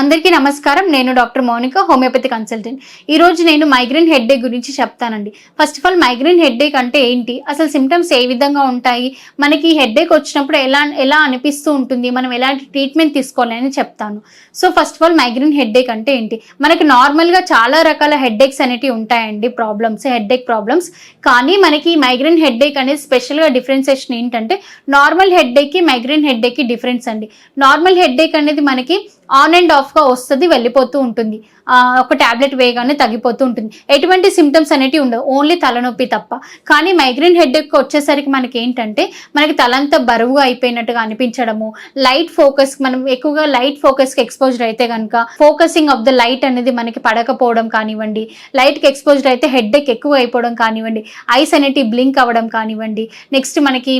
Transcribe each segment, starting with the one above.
అందరికీ నమస్కారం. నేను డాక్టర్ మౌనిక హోమియోపతి కన్సల్టెంట్. ఈ రోజు నేను మైగ్రేన్ హెడ్ఏక్ గురించి చెప్తానండి. First of all migraine headache అంటే ఏంటి? అసలు సిమ్టమ్స్ ఏ విధంగా ఉంటాయి? మనకి హెడ్ఏక్ వచ్చినప్పుడు ఎలా ఎలా అనిపిస్తూ ఉంటుంది? మనం ఎలాంటి ట్రీట్మెంట్ తీసుకోవాలి చెప్తాను. So first of all migraine headache అంటే ఏంటి? మనకి నార్మల్గా చాలా రకాల హెడ్ఏక్స్ అనేటివి ఉంటాయండి ప్రాబ్లమ్స్ హెడ్ఏక్ ప్రాబ్లమ్స్ కానీ మనకి మైగ్రేన్ హెడ్ఏక్ అనేది స్పెషల్గా డిఫరెన్సేషన్ ఏంటంటే నార్మల్ హెడ్ఏక్కి మైగ్రేన్ హెడ్ఏక్కి డిఫరెన్స్ అండి. నార్మల్ హెడ్ఏక్ అనేది మనకి ఆన్ అండ్ ఆఫ్గా వస్తుంది వెళ్ళిపోతూ ఉంటుంది. ఒక టాబ్లెట్ వేయగానే తగ్గిపోతూ ఉంటుంది. ఎటువంటి సిమ్టమ్స్ అనేటివి ఉండవు. ఓన్లీ తలనొప్పి తప్ప. కానీ మైగ్రేన్ హెడ్ఏక్ వచ్చేసరికి మనకి ఏంటంటే మనకి తలంతా బరువుగా అయిపోయినట్టుగా అనిపించడము లైట్ ఫోకస్ మనం ఎక్కువగా లైట్ ఫోకస్కి ఎక్స్పోజర్ అయితే కనుక ఫోకసింగ్ ఆఫ్ ద లైట్ అనేది మనకి పడకపోవడం కానివ్వండి లైట్కి ఎక్స్పోజర్ అయితే హెడ్ఏక్ ఎక్కువ అయిపోవడం కానివ్వండి ఐస్ అనేటివి బ్లింక్ అవ్వడం కానివ్వండి నెక్స్ట్ మనకి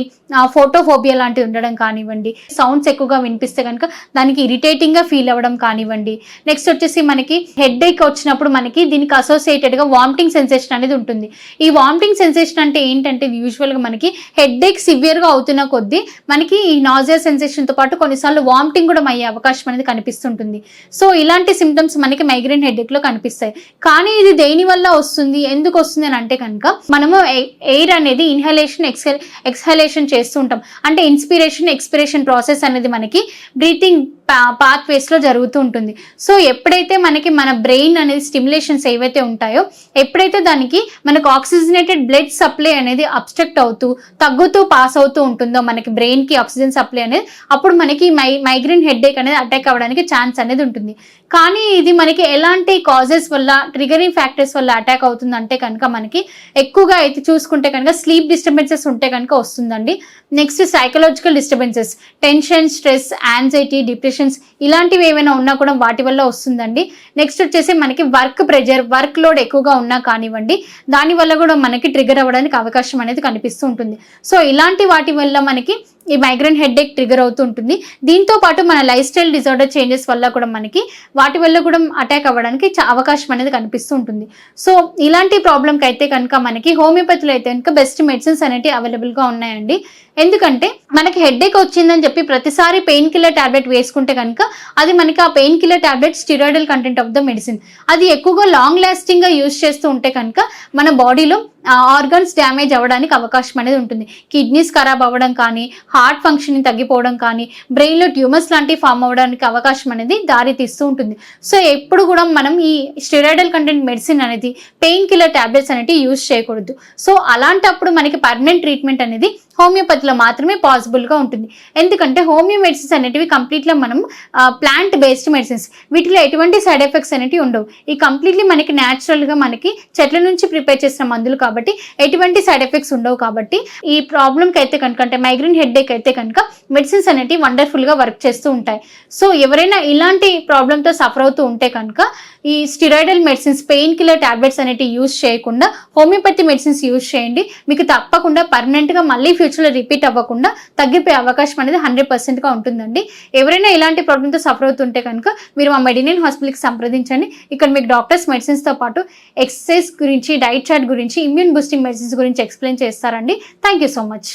ఫోటోఫోబియా లాంటివి ఉండడం కానివ్వండి సౌండ్స్ ఎక్కువగా వినిపిస్తే కనుక దానికి ఇరిటేటింగ్గా ఫీల్ అవ్వడం కానివ్వండి నెక్స్ట్ వచ్చేసి మనకి హెడ్ ఏక్ వచ్చినప్పుడు మనకి దీనికి అసోసియేటెడ్గా వామిటింగ్ సెన్సేషన్ అనేది ఉంటుంది. ఈ వామిటింగ్ సెన్సేషన్ అంటే ఏంటంటే యూజువల్గా మనకి హెడ్ ఏక్ సివియర్గా అవుతున్న కొద్దీ మనకి ఈ నాజియా సెన్సేషన్తో పాటు కొన్నిసార్లు వామిటింగ్ కూడా అయ్యే అవకాశం అనేది కనిపిస్తుంటుంది. సో ఇలాంటి సిమ్టమ్స్ మనకి మైగ్రేన్ హెడ్లో కనిపిస్తాయి. కానీ ఇది దేని వల్ల వస్తుంది? ఎందుకు వస్తుంది అని అంటే కనుక మనము ఎయిర్ అనేది ఇన్హలేషన్ ఎక్స్హలేషన్ చేస్తూ ఉంటాం. అంటే ఇన్స్పిరేషన్ ఎక్స్పిరేషన్ ప్రాసెస్ అనేది మనకి బ్రీతింగ్ పాత్ వేస్లో జరుగుతూ ఉంటుంది. సో ఎప్పుడైతే మనకి మన బ్రెయిన్ అనేది స్టిమ్యులేషన్స్ ఏవైతే ఉంటాయో ఎప్పుడైతే దానికి మనకు ఆక్సిజనేటెడ్ బ్లడ్ సప్లై అనేది అబ్స్ట్రక్ట్ అవుతూ తగ్గుతూ పాస్ అవుతూ ఉంటుందో మనకి బ్రెయిన్కి ఆక్సిజన్ సప్లై అనేది అప్పుడు మనకి మై మైగ్రేన్ హెడ్ఏక్ అనేది అటాక్ అవ్వడానికి ఛాన్స్ అనేది ఉంటుంది. కానీ ఇది మనకి ఎలాంటి కాజెస్ వల్ల ట్రిగరింగ్ ఫ్యాక్టర్స్ వల్ల అటాక్ అవుతుంది అంటే కనుక మనకి ఎక్కువగా అయితే చూసుకుంటే కనుక స్లీప్ డిస్టర్బెన్సెస్ ఉంటే కనుక వస్తుందండి. Next psychological disturbances tension stress anxiety depressions ఇలాంటివి ఏమైనా ఉన్నా కూడా వాటి వల్ల వస్తుందండి. నెక్స్ట్ వచ్చేసి మనకి వర్క్ ప్రెజర్ వర్క్ లోడ్ ఎక్కువగా ఉన్నా కానివ్వండి దాని వల్ల కూడా మనకి ట్రిగర్ అవ్వడానికి అవకాశం అనేది కనిపిస్తూ ఉంటుంది. సో ఇలాంటి వాటి వల్ల మనకి ఈ మైగ్రేన్ హెడ్ఏక్ ట్రిగర్ అవుతూ ఉంటుంది. దీంతో పాటు మన లైఫ్ స్టైల్ డిజార్డర్ చేంజెస్ వల్ల కూడా మనకి వాటి వల్ల కూడా అటాక్ అవ్వడానికి అవకాశం అనేది కనిపిస్తూ ఉంటుంది. సో ఇలాంటి ప్రాబ్లంకి అయితే కనుక మనకి హోమియోపతిలో అయితే కనుక బెస్ట్ మెడిసిన్స్ అనేవి అవైలబుల్గా ఉన్నాయండి. ఎందుకంటే మనకి హెడ్ఏక్ వచ్చిందని చెప్పి ప్రతిసారి పెయిన్ కిల్లర్ టాబ్లెట్ వేసుకుంటే కనుక అది మనకి ఆ pain killer tablet steroidal content of the medicine అది ఎక్కువగా లాంగ్ లాస్టింగ్గా యూస్ చేస్తూ ఉంటే కనుక మన బాడీలో ఆర్గన్స్ డ్యామేజ్ అవ్వడానికి అవకాశం అనేది ఉంటుంది. కిడ్నీస్ ఖరాబ్ అవ్వడం కానీ హార్ట్ ఫంక్షన్ తగ్గిపోవడం కానీ బ్రెయిన్లో ట్యూమర్స్ లాంటివి ఫామ్ అవ్వడానికి అవకాశం అనేది దారి తీస్తూ ఉంటుంది. సో ఎప్పుడు కూడా మనం ఈ స్టెరాయిడల్ కంటెంట్ మెడిసిన్ అనేది పెయిన్ కిల్లర్ ట్యాబ్లెట్స్ అనేవి యూజ్ చేయకూడదు. సో అలాంటప్పుడు మనకి పర్మనెంట్ ట్రీట్మెంట్ అనేది హోమియోపతిలో మాత్రమే పాసిబుల్గా ఉంటుంది. ఎందుకంటే హోమియో మెడిసిన్స్ అనేటివి కంప్లీట్గా మనం ప్లాంట్ బేస్డ్ మెడిసిన్స్ వీటిలో ఎటువంటి సైడ్ ఎఫెక్ట్స్ అనేటివి ఉండవు. ఈ కంప్లీట్లీ మనకి న్యాచురల్గా మనకి చెట్ల నుంచి ప్రిపేర్ చేసిన మందులు కాబట్టి ఎటువంటి సైడ్ ఎఫెక్ట్స్ ఉండవు కాబట్టి ఈ ప్రాబ్లంకి అయితే కనుక అంటే మైగ్రేన్ హెడ్ఏక్ అయితే కనుక మెడిసిన్స్ అనేటివి వండర్ఫుల్గా వర్క్ చేస్తూ ఉంటాయి. సో ఎవరైనా ఇలాంటి ప్రాబ్లంతో సఫర్ అవుతూ ఉంటే కనుక ఈ steroidal medicines pain killer tablets అనేటివి యూజ్ చేయకుండా హోమియోపతి మెడిసిన్స్ యూజ్ చేయండి. మీకు తప్పకుండా పర్మనెంట్గా మళ్ళీ ఫ్యూచర్లో రిపీట్ అవ్వకుండా తగ్గిపోయే అవకాశం అనేది హండ్రెడ్ పర్సెంట్గా ఉంటుందండి. ఎవరైనా ఇలాంటి ప్రాబ్లంతో సఫర్ అవుతుంటే కనుక మీరు మా మెడినియన్ హాస్పిటల్కి సంప్రదించండి. ఇక్కడ మీకు డాక్టర్స్ మెడిసిన్స్తో పాటు ఎక్సర్సైజ్ గురించి డైట్ చార్ట్ గురించి ఇమ్యూన్ బూస్టింగ్ మెడిసిన్స్ గురించి ఎక్స్ప్లెయిన్ చేస్తారండి. Thank you so much